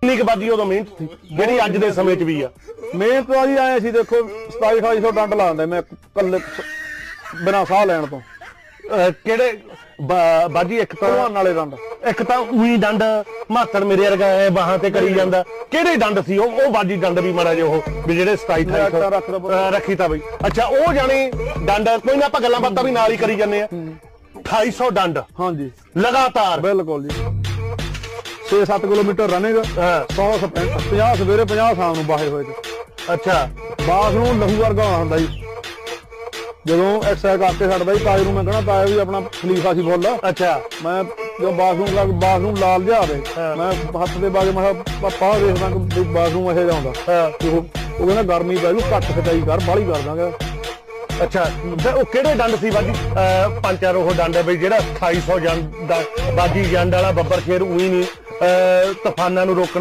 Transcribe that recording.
ਕਿੰਨੀ ਕੁ ਬਾਜੀ ਉਦੋਂ ਮਿਹਨਤ ਸੀ? ਜਿਹੜੀ ਅੱਜ ਦੇ ਸਮੇਂ 'ਚ ਵੀ ਆ। ਮਿਹਨਤ ਵਾਲੀ ਆਏ ਸੀ ਦੇਖੋ 27 2800 ਡੰਡ ਲਾਉਂਦੇ ਮੈਂ ਕੱਲੇ ਬਿਨਾ ਸਾਹ ਲੈਣ ਤੋਂ। ਅਹ ਕਿਹੜੇ ਬਾ- ਬਾਜੀ ਇੱਕ ਤਾਂ? ਭਲਵਾਨ ਵਾਲੇ ਡੰਡ। ਇੱਕ ਤਾਂ ਉਹੀ ਡੰਡ ਮਾਤੜ ਮੇਰੇ ਵਰਗਾ ਐ ਬਾਹਾਂ ਤੇ ਕਰੀ ਜਾਂਦਾ। ਕਿਹੜੇ ਡੰਡ ਸੀ ਉਹ? ਉਹ ਬਾਜੀ ਡੰਡ ਵੀ ਮਾੜਾ ਜਿਹਾ ਉਹ ਵੀ ਜਿਹੜੇ 27 ਮੈਂ 28 ਅੱਛਾ ਰੱਖ ਦਵਾਂ। ਅਹ ਰੱਖੀ ਤਾਂ ਬਈ। ਅੱਛਾ ਉਹ ਜਾਣੀ ਡੰਡ ਕੋਈ ਨਾ ਆਪਾਂ ਗੱਲਾਂ ਬਾਤਾਂ ਵੀ ਨਾਲ ਹੀ ਕਰੀ ਜਾਂਦੇ ਆ। 2800 ਡੰਡ। ਹਾਂਜੀ। ਲਗਾਤਾਰ। ਬਿਲਕੁਲ ਜੀ। 6-7 ਕਿਲੋਮੀਟਰ ਰਨਿੰਗ। ਹਾਂ। 100 ਸਪ੍ਰਿੰਟ 50 ਸਵੇਰੇ 50 ਸ਼ਾਮ ਨੂੰ ਬਾਹੇ ਹੋਏ ਤੇ। ਅੱਛਾ। ਬਾਸ ਨੂੰ ਲਹੂ ਵਰਗਾ ਹੋਣਾ ਹੁੰਦਾ ਜੀ। ਜਦੋਂ ਐਕਸਰਸਾਈਜ਼ ਕਰਕੇ ਛੱਡਦਾ ਜੀ ਤਾਏ ਨੂੰ ਮੈਂ ਕਹਣਾ ਤਾਏ ਵੀ ਆਪਣਾ ਖਲੀਫਾ ਸੀ ਫੁੱਲ ਅੱਛਾ। ਮੈਂ ਜਦੋਂ ਬਾਥਰੂਮ ਲੱਗ ਬਾਥਰੂਮ ਲਾਲ ਜਿਹਾ ਆਵੇ। ਮੈਂ ਹੱਥ ਦੇ ਬਾਗੇ ਮੈਂ ਪਾਪਾ ਦੇਖਦਾ ਕਿ ਬਾਥਰੂਮ ਇਹ ਜਾਂਦਾ ਹਾਂ। ਤੇ ਉਹ ਉਹ ਕਹਿੰਦਾ ਗਰਮੀ ਪੈ ਜੂ ਘੱਟ ਖਚਾਈ ਕਰ ਬਾਹਲੀ ਕਰ ਦਾਂਗਾ। ਅੱਛਾ। ਤੇ ਉਹ ਕਿਹੜੇ ਡੰਡ ਸੀ ਬਾਜੀ? ਪੰਜ ਚਾਰ ਉਹ ਡੰਡ ਹੈ ਬਈ ਜਿਹੜਾ 2800 ਜੰਡ ਦਾ ਬਾਜੀ ਜੰਡ ਵਾਲਾ ਬੱਬਰ ਸ਼ੇਰ ਉਹੀ ਨਹੀਂ। ਤੂਫਾਨਾਂ ਨੂੰ ਰੋਕਣਾ